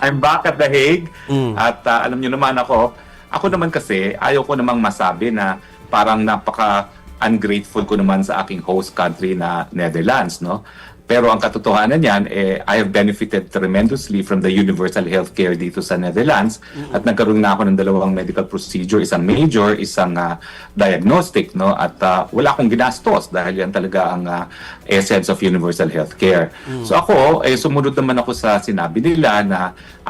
I'm back at The Hague. Mm. At ah, alam niyo naman ako, ako naman kasi, ayaw ko namang masabi na parang napaka ungrateful ko naman sa aking host country na Netherlands, no? Pero ang katotohanan niyan, eh, I have benefited tremendously from the universal healthcare dito sa Netherlands at nagkaroon na ako ng dalawang medical procedure, isang major, isang ah, diagnostic, no? At ah, wala akong ginastos dahil yan talaga ang ah, essence of universal healthcare. So ako, eh, sumunod naman ako sa sinabi nila na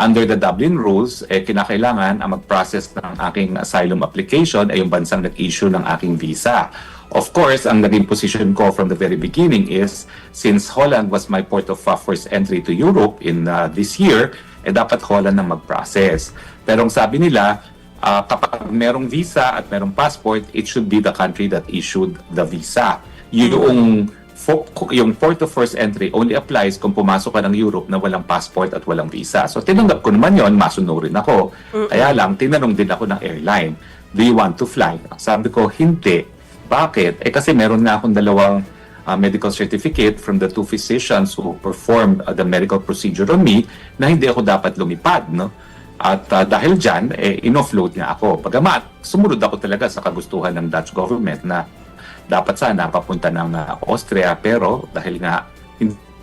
under the Dublin rules, eh, kinakailangan ang mag-process ng aking asylum application ay yung bansang nag-issue ng aking visa. Of course, ang naging position ko from the very beginning is since Holland was my port of uh, first entry to Europe in uh, this year, eh dapat Holland ang mag-process. Pero ang sabi nila, uh, kapag merong visa at merong passport, it should be the country that issued the visa. Yung fo- yung port of first entry only applies kung pumasok ka ng Europe na walang passport at walang visa. So tinanggap ko naman yon, masunurin ako. Kaya lang, tinanong din ako ng airline, do you want to fly? Sabi ko, hindi. Bakit? Eh kasi meron na akong dalawang uh, medical certificate from the two physicians who performed uh, the medical procedure on me na hindi ako dapat lumipad, no? At uh, dahil dyan, eh, in-offload niya ako. Pagamat, sumunod ako talaga sa kagustuhan ng Dutch government na dapat sana papunta ng uh, Austria pero dahil nga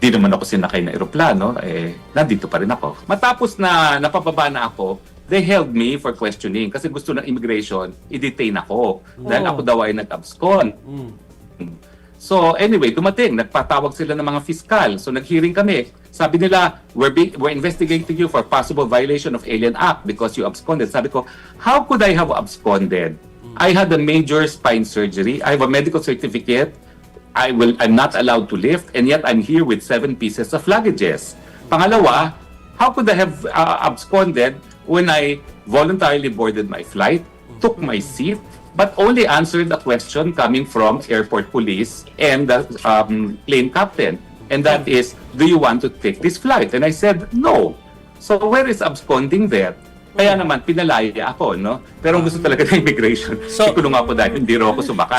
hindi naman ako sinakay na eroplano, eh, nandito pa rin ako. Matapos na napababa na ako, they held me for questioning kasi gusto ng immigration, i-detain ako dahil Oh. ako daw ay nag-abscond. Mm. So anyway, dumating, nagpatawag sila ng mga fiskal. So nag-hearing kami. Sabi nila, we're, be- we're investigating you for possible violation of Alien Act because you absconded. Sabi ko, how could I have absconded? I had a major spine surgery. I have a medical certificate. I will I'm not allowed to lift and yet I'm here with seven pieces of luggages. Pangalawa, how could I have uh, absconded when I voluntarily boarded my flight, took my seat, but only answered a question coming from airport police and the um, plane captain. And that is, do you want to take this flight? And I said, no. So where is absconding there? Kaya naman, pinalaya ako, no? Pero gusto talaga ng immigration, So- ikulong ako dahil hindi raw ako sumakay.